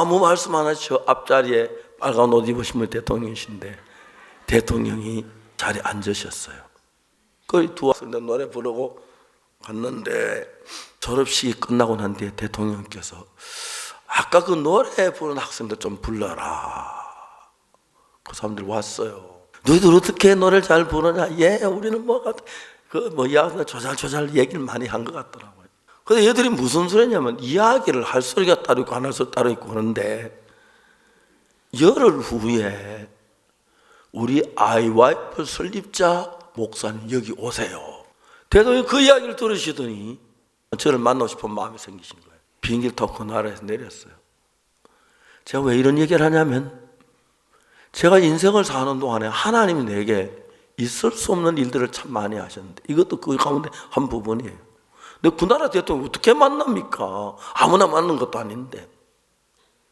아무 말씀 안 하시고 앞자리에 빨간 옷 입으신 분 대통령이신데 대통령이 자리에 앉으셨어요. 그두 학생들 노래 부르고 갔는데 졸업식이 끝나고 난 뒤에 대통령께서 아까 그 노래 부르는 학생들 좀 불러라. 그 사람들 왔어요. 너희들 어떻게 노래를 잘 부르냐? 예, 우리는 뭐가 그뭐 이야기 조잘조잘 얘기를 많이 한 것 같더라고요. 근데 얘들이 무슨 소리냐면 이야기를 할 소리가 따로 있고 안 할 소리 따로 있고 그런데 열흘 후에 우리 아이와이프 설립자 목사님 여기 오세요. 대통령이 그 이야기를 들으시더니 저를 만나고 싶은 마음이 생기신 거예요. 비행기를 타고 그 나라에서 내렸어요. 제가 왜 이런 얘기를 하냐면 제가 인생을 사는 동안에 하나님이 내게 있을 수 없는 일들을 참 많이 하셨는데 이것도 그 가운데 한 부분이에요. 근데 그 나라 대통령 어떻게 만납니까? 아무나 만난 것도 아닌데